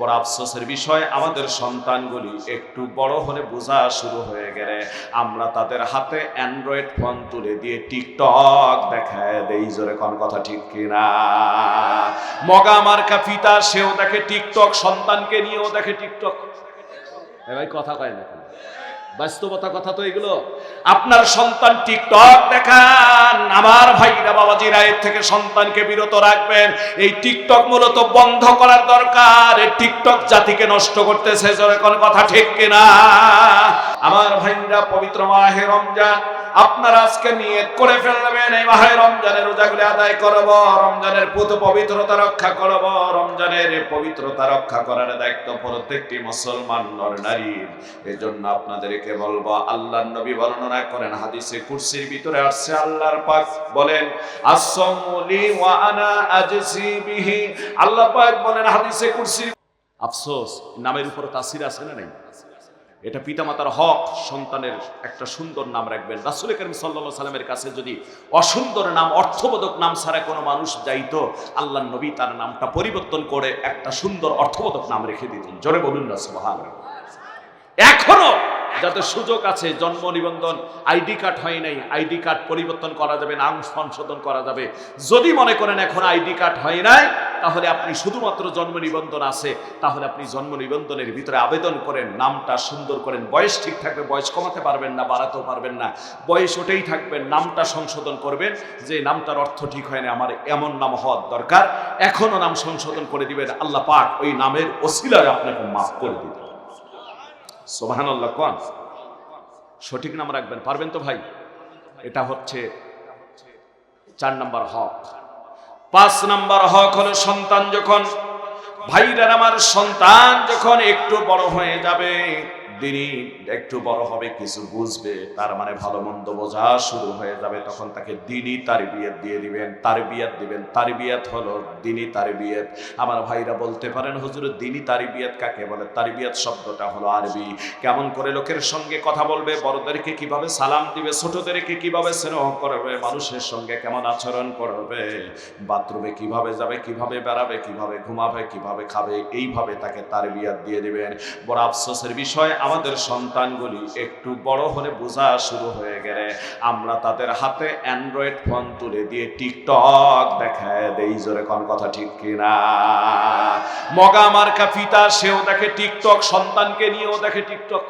বড় আফসোসের বিষয়, আমাদের সন্তানগুলি একটু বড় হলে বোঝা শুরু হয়ে গেলে। আমরা তাদের হাতে অ্যান্ড্রয়েড ফোন তুলে দিয়ে টিকটক দেখায় দেই, জোরে কোন কথা ঠিক কিনা। মগা মার্কা পিতা, সেও দেখে টিকটক, সন্তানকে নিয়েও দেখে টিকটক। ভাই কথা কয় না? বাস্তবতা কথা তো এগুলো। আপনার সন্তান টিকটক দেখান, আমার ভাইরা বাবাজিরা এর থেকে সন্তানকে বিরত রাখবেন। এই টিকটক মূলত বন্ধ করার দরকার। এই টিকটক জাতিকে নষ্ট করতেছে কোন কথা ঠিক কিনা? আমার ভাইরা পবিত্র মাহে রমজান আপনারা আজকে নিয়ত করে ফেলবেন, এই মাহে রমজানের রোজাগুলি আদায় করব, রমজানের পুত পবিত্রতা রক্ষা করব, রমজানের পবিত্রতা রক্ষা করার দায়িত্ব প্রত্যেকটি মুসলমান নর নারীর। এজন্য আপনাদেরকে বলব, আল্লাহর নবী বর্ণনা করেন, হাদিসে কুরসির ভিতরে আসছে, আল্লাহর পাক বলেন আসসামুলি ওয়া আনা আজসি বিহি। আল্লাহ পাক বলেন, হাদিসে কুরসির আফসোস নামের উপর তাসির আছে না নাই? এটা পিতামাতার হক, সন্তানের একটা সুন্দর নাম রাখবেন। রাসুল করিম সাল্লা সাল্লামের কাছে যদি অসুন্দর নাম, অর্থবোধক নাম ছাড়া কোনো মানুষ যাইতো আল্লাহ নবী তার নামটা পরিবর্তন করে একটা সুন্দর অর্থবোধক নাম রেখে দিতেন। জোরে বলুন না এখনও যাদের সুযোগ আছে, জন্ম নিবন্ধন, আইডি কার্ড হয় নাই, আইডি কার্ড পরিবর্তন করা যাবে নাম সংশোধন করা যাবে। যদি মনে করেন এখন আইডি কার্ড হয় নাই, তাহলে আপনি শুধুমাত্র জন্ম নিবন্ধন আছে, তাহলে আপনি জন্ম নিবন্ধনের ভিতরে আবেদন করেন, নামটা সুন্দর করেন, বয়স ঠিক থাকবে, বয়স কমাতে পারবেন না, বাড়াতেও পারবেন না, বয়স ওটাই থাকবেন, নামটা সংশোধন করবেন, যে নামটার অর্থ ঠিক হয় না আমার এমন নাম হওয়ার দরকার এখনও নাম সংশোধন করে দিবেন, আল্লাহ পাক ওই নামের ওসিলায় আপনাকে মাফ করে দিবেন। সোবাহান কন? সঠিক নাম রাখবেন, পারবেন তো ভাই? এটা হচ্ছে চার নাম্বার হক। পাঁচ নাম্বার হক হলো সন্তান যখন ভাইরার আমার সন্তান যখন একটু বড় হয়ে যাবে দিনই একটু বড় হবে, কিছু বুঝবে, তার মানে ভালো মন্দ বোঝা শুরু হয়ে যাবে। তখন তাকে দিনই তার বিয়েত দিয়ে দিবেন তার বিয়াত দিবেন তার বিয়াত হলো দিনই তার বিয়েত আমার ভাইরা বলতে পারেন, হুজুর, দিনই তার বিয়াত কাকে বলে? তার বিয়াত শব্দটা হলো আরবি। কেমন করে লোকের সঙ্গে কথা বলবে, বড়দেরকে কীভাবে সালাম দিবে, ছোটদেরকে কীভাবে স্নেহ করবে, মানুষের সঙ্গে কেমন আচরণ করবে, বাথরুমে কীভাবে যাবে, কীভাবে বেড়াবে, কীভাবে ঘুমাবে, কীভাবে খাবে, এইভাবে তাকে তার বিয়াত দিয়ে দিবেন। বড় আফসোসের বিষয় আমাদের সন্তানগুলি একটু বড় হলে বোঝা শুরু হয়ে গেলে। আমরা তাদের হাতে অ্যান্ড্রয়েড ফোন তুলে দিয়ে টিকটক দেখায় দেই, জোরে কোন কথা ঠিক কিনা? মগা মার্কা পিতা, সেও দেখে টিকটক, সন্তানকে নিয়েও দেখে টিকটক।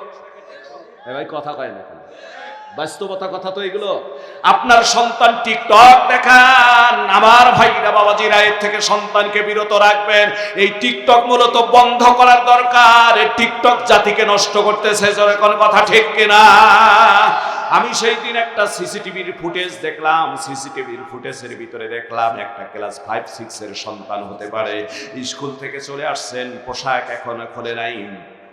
এ কথা কয় না? বাস্তবতা কথা তো এগুলো। আপনার সন্তান টিকটক দেখান, আমার ভাইরা বাবাজিরা এর থেকে সন্তানকে বিরত রাখবেন। এই টিকটক মূলত বন্ধ করার দরকার। এই টিকটক জাতিকে নষ্ট করতেছে কোন কথা ঠিক কিনা? আমি সেই দিন একটা সিসিটিভির ফুটেজ দেখলাম, সিসিটিভির ফুটেজের ভিতরে দেখলাম একটা ক্লাস ফাইভ সিক্স এর সন্তান হতে পারে। স্কুল থেকে চলে আসছেন, পোশাক এখনও খোলে নাই।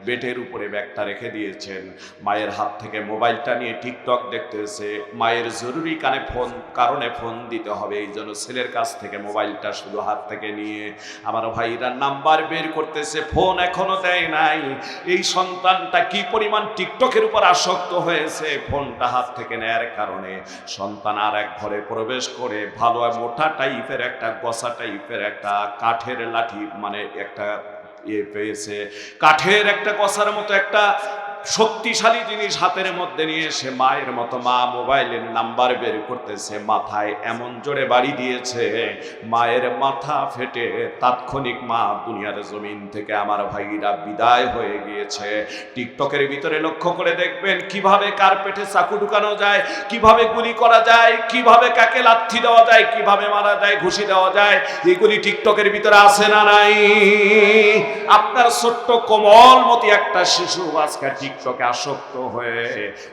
বেটের উপরে ব্যাগটা রেখে দিয়েছেন। মায়ের হাত থেকে মোবাইলটা নিয়ে টিকটক দেখতেছে। মায়ের জরুরি কানে ফোন, কারণে ফোন দিতে হবে। এই জন্য ছেলের কাছ থেকে মোবাইলটা শুধু হাত থেকে নিয়ে আমার ভাইরা নাম্বার বের করতেছে, ফোন এখনও দেয় নাই। এই সন্তানটা কি পরিমাণ টিকটকের উপর আসক্ত হয়েছে? ফোনটা হাত থেকে নেয়ার কারণে সন্তান আর এক ঘরে প্রবেশ করে ভালো মোটা টাইপের একটা, গসা টাইপের একটা, কাঠের লাঠি মানে একটা ইয়ে পেয়েছে। কাঠের একটা কষার মতো একটা শক্তিশালী জিনিস হাতের মধ্যে নিয়ে এসে মায়ের মতো মা মোবাইলের নাম্বার বের করতেছে, মাথায় এমন জোরে বাড়ি দিয়েছে, মায়ের মাথা ফেটে তাৎক্ষণিক মা দুনিয়ার জমিন থেকে আমার ভাইরা বিদায় হয়ে গিয়েছে। টিকটকের ভিতরে লক্ষ্য করে দেখবেন কীভাবে কার্পেটে চাকু ঢুকানো যায়, কীভাবে গুলি করা যায়, কীভাবে কাকে লাথি দেওয়া যায়, কীভাবে মারা যায়, ঘুষি দেওয়া যায়, এগুলি টিকটকের ভিতরে আছে না নাই? আপনার ছোট্ট কোমল মতি একটা শিশু আজকে টিকটকে আসক্ত হয়ে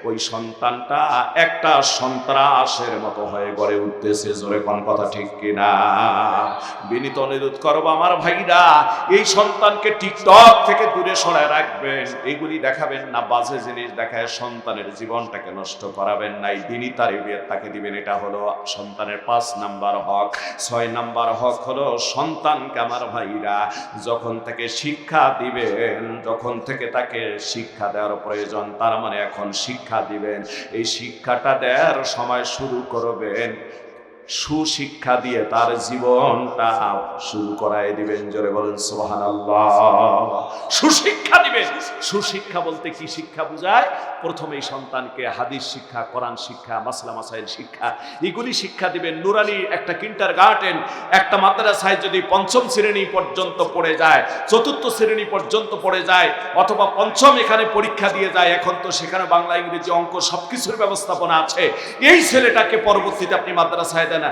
ওই সন্তানটা একটা সন্ত্রাসের মতো হয়ে গড়ে উঠতেছে। জোরে কোন কথা ঠিক কিনা? বিনীত অনুরোধ করব আমার ভাইরা, এই সন্তানকে টিকটক থেকে দূরে সরায় রাখবেন এইগুলি দেখাবেন না, বাজে জিনিস দেখায় সন্তানের জীবনটাকে নষ্ট করাবেন না দিনই তার তাকে দিবেন, এটা হলো সন্তানের পাঁচ নাম্বার হক। ছয় নাম্বার হক হলো, সন্তানকে আমার ভাইরা যখন থেকে শিক্ষা দিবেন, যখন থেকে তাকে শিক্ষা দেওয়ার প্রয়োজন, তার মানে এখন শিক্ষা দিবেন। এই শিক্ষাটা দেওয়ার সময় শুরু করবেন। সুশিক্ষা দিয়ে তার জীবনটা শুরু করায় দিবেন, জোরে বলেন সোহান সুশিক্ষা দিবেন। সুশিক্ষা বলতে কি শিক্ষা বোঝায়? প্রথমেই সন্তানকে হাদিস শিক্ষা, কোরআন শিক্ষা, মাসলা, মাসাইল শিক্ষা, এগুলি শিক্ষা দিবেন নুরানি, একটা কিন্টার গার্ডেন একটা মাদ্রাসায় যদি পঞ্চম শ্রেণি পর্যন্ত পড়ে যায়, চতুর্থ শ্রেণি পর্যন্ত পড়ে যায়, অথবা পঞ্চম এখানে পরীক্ষা দিয়ে যায়, এখন তো সেখানে বাংলা, ইংরেজি অঙ্ক সবকিছুর ব্যবস্থাপনা আছে, এই ছেলেটাকে পরবর্তীতে আপনি মাদ্রাসায় দেন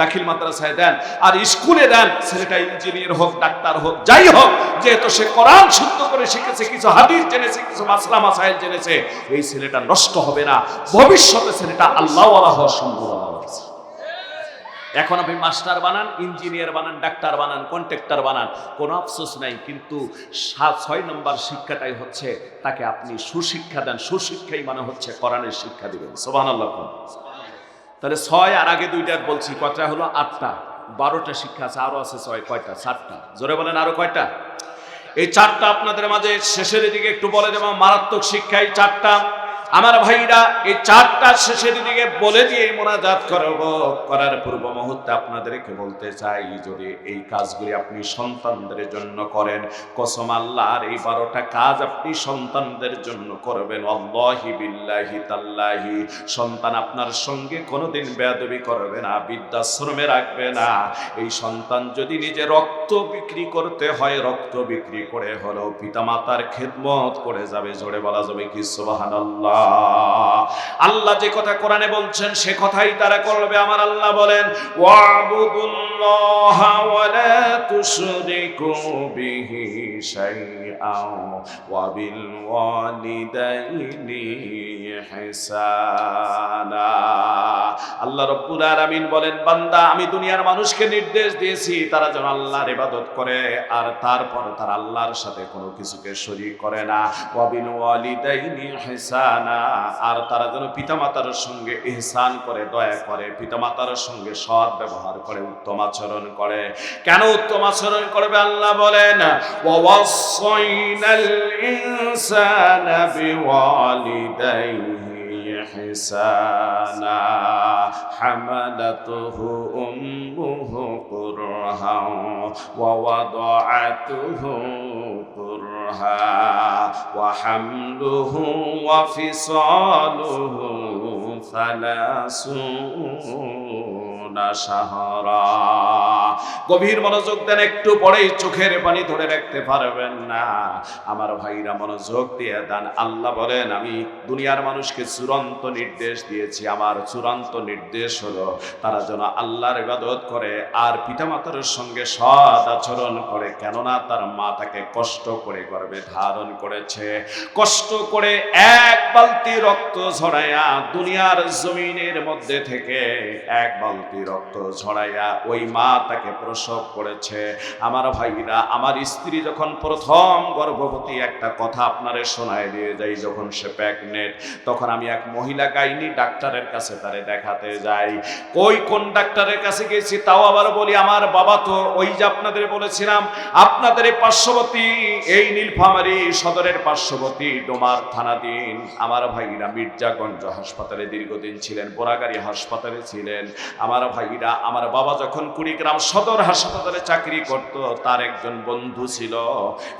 দাখিল মাদ্রাসায় দেন, আর স্কুলে দেন, ছেলেটা ইঞ্জিনিয়ার হোক, ডাক্তার হোক, যাই হোক, যেহেতু সে কোরআন শুদ্ধ করে শিখেছে, কিছু হাদিস জেনেছে, কিছু মাসলা, মাসাইল জেনেছে, এই ছেলেটা নষ্ট হবে না। ভবিষ্যতে ছেলেটা আল্লাহ হওয়ার সম্ভাবনা এখন আপনি মাস্টার বানান ইঞ্জিনিয়ার বানান, ডাক্তার বানান কন্ট্রাক্টর বানান, কোনো আফসোস নাই, কিন্তু ছয় নম্বর শিক্ষাটাই হচ্ছে, তাকে আপনি সুশিক্ষা দেন। সুশিক্ষাই মানে হচ্ছে কোরআনের শিক্ষা দিবেন। সোবান আল্লাহ তাহলে ছয় আর আগে দুইটা বলছি, কয়টা হলো? আটটা। বারোটা শিক্ষা আছে আরও আছে ছয়, কয়টা? চারটা জোরে বলেন, আরও কয়টা? এই চারটা আপনাদের মাঝে শেষের দিকে একটু বলে দেবো, মারাত্মক শিক্ষা, এই চারটা। আমার ভাইরা, এই চারটা শেষের দিকে বলে দিয়ে মোনাজাত করব। করার পূর্ব মুহূর্তে আপনাদেরকে বলতে চাই, যদি এই কাজগুলি আপনি সন্তানদের জন্য করেন, কসম আল্লাহর এই বারোটা কাজ আপনি সন্তানদের জন্য করবেন। আল্লাহি বিল্লাহি তাল্লাহি, সন্তান আপনার সঙ্গে কোনোদিন বেয়াদবি করবে না, বৃদ্ধাশ্রমে রাখবে না। এই সন্তান যদি নিজে রক্ত বিক্রি করতে হয়, রক্ত বিক্রি করে হলেও পিতামাতার খেদমত করে যাবে, জোরে বলা যাবে কি সুবহানাল্লাহ? আল্লাহ যে কথা কোরআনে বলছেন, সে কথাই তারা করবে। আমার আল্লাহ বলেন, ওয়াবুদুল্লাহ ওয়ালা তুশরিকু বিহি শাইআন। আল্লাহ রব্বুল আলামিন বলেন, বান্দা, আমি দুনিয়ার মানুষকে নির্দেশ দিয়েছি, তারা যেন আল্লাহর ইবাদত করে, আর তারপর তারা আল্লাহর সাথে কোনো কিছুকে শরীক করে না। ওয়াবিল আর তারা যেন পিতামাতার সঙ্গে ইহসান করে, দয়া করে, পিতামাতার সঙ্গে সৎ ব্যবহার করে, উত্তম আচরণ করে। কেন উত্তম আচরণ করবে? আল্লাহ বলেন ওয়াসাইনাল الإنسان بوالديه إحسانا حملته أمه كرها ووضعته كرها وحمله وفصاله ثلاثون شهرا. গভীর মনোযোগ দেন, একটু পরেই চোখের পানি ধরে রাখতে পারবেন না। আমার ভাইরা মনোযোগ দিয়ে দেন। আল্লাহ বলেন, আমি দুনিয়ার মানুষকে চূড়ান্ত নির্দেশ দিয়েছি। আমার চূড়ান্ত নির্দেশ হলো, তারা যেন আল্লাহর ইবাদত করে আর পিতামাতার সঙ্গে সৎ আচরণ করে। কেননা তার মা তাকে কষ্ট করে গর্বে ধারণ করেছে। কষ্ট করে এক বালতি রক্ত ঝরাইয়া দুনিয়ার জমিনের মধ্যে থেকে এক বালতি রক্ত ঝরাইয়া ওই মা তাকে প্রসব করেছে। আমার ভাইরা, আমার স্ত্রী যখন প্রথম গর্ভবতী একটা কথা আপনারে শোনায় দিয়ে যাই যখন সে প্রেগনেন্ট তখন আমি এক মহিলা গাইনি, ডাক্তারের কাছে তারে দেখাতে যাই। কই কোন ডাক্তারের কাছে গেছি তাও আবার বলি, আমার বাবা তো ওই যে আপনাদের বলেছিলাম, আপনাদের পার্শ্ববর্তী, এই নীলফামারী সদরের পার্শ্ববর্তী ডোমার থানাধীন। আমার ভাইরা মির্জাগঞ্জ হাসপাতালে দীর্ঘদিন ছিলেন, বোরাগাড়ি হাসপাতালে ছিলেন। আমার ভাইরা, আমার বাবা যখন কুড়িগ্রাম সদর হাসপাতালে চাকরি করত, তার একজন বন্ধু ছিল,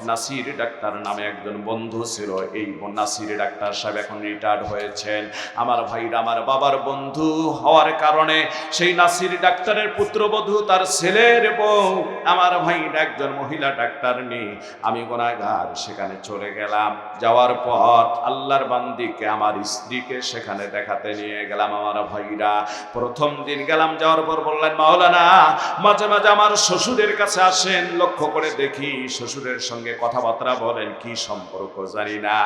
নাসির ডাক্তার নামে একজন বন্ধু ছিল। এই নাসির ডাক্তার সাহেব এখন রিটায়ার্ড হয়েছেন। আমার ভাইরা, আমার বাবার বন্ধু হওয়ার কারণে সেই নাসির ডাক্তারের পুত্রবধূ তার ছেলের বউ, আমার ভাইরা একজন মহিলা ডাক্তার নেই। আমি গোনাগার সেখানে চলে গেলাম। যাওয়ার পর আল্লাহর বান্দিকে, আমার স্ত্রীকে সেখানে দেখাতে নিয়ে গেলাম আমার ভাইরা। প্রথম দিন গেলাম, যাওয়ার পর বললেন, মাওলানা মাঝে মাঝে আমার শ্বশুরের কাছে আসেন, লক্ষ্য করে দেখি শ্বশুরের সঙ্গে কথাবার্তা বলেন, কি সম্পর্ক জানি না।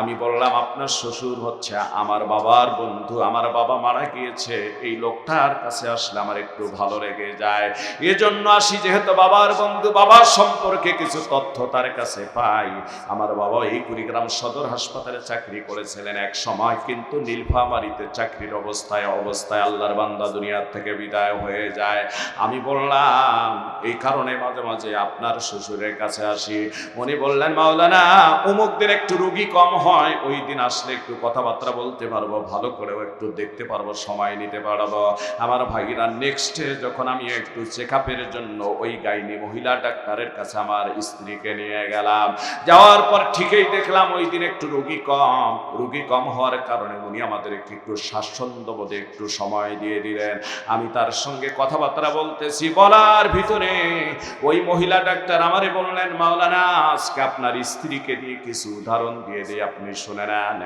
আমি বললাম, আপনার শ্বশুর হচ্ছে আমার বাবার বন্ধু, আমার বাবা মারা গিয়েছে, এই লোকটার কাছে আসলে আমার একটু ভালো লেগে যায়। এজন্য আসি, যেহেতু বাবার বন্ধু, বাবার সম্পর্কে কিছু তথ্য তার কাছে পাই। আমার বাবা এই কুড়িগ্রাম সদর হাসপাতালে চাকরি করেছিলেন এক সময়, কিন্তু নীলফামারিতে চাকরির অবস্থায় অবস্থায় আল্লাহর বান্দা দুনিয়ার থেকে বিদায় হয়ে যায়। আমি বললাম গেলাম এই কারণে মাঝে মাঝে আপনার শ্বশুরের কাছে আসি। উনি বললেন, মাওলানা অমুক দিন একটু রুগী কম হয়, ওই দিন আসলে একটু কথাবার্তা বলতে পারব, ভালো করেও একটু দেখতে পারব, সময় নিতে পারব। আমার ভাইরা নেক্সটে যখন আমি একটু চেক আপের জন্য ওই গাইনি মহিলা ডাক্তারের কাছে আমার স্ত্রীকে নিয়ে গেলাম। যাওয়ার পর ঠিকই দেখলাম ওই দিন একটু রুগী কম। রুগী কম হওয়ার কারণে উনি আমাদেরকে একটু স্বাচ্ছন্দ্য বোধে একটু সময় দিয়ে দিলেন। আমি তার সঙ্গে কথাবার্তা বলতেছি বলার ভিতরে। ওই মহিলা ডাক্তার আমারে বললেন, মাওলানা, আজকে আপনার স্ত্রীকে দিয়ে কিছু উদাহরণ দিয়ে দিয়ে আপনি শুনে নেন।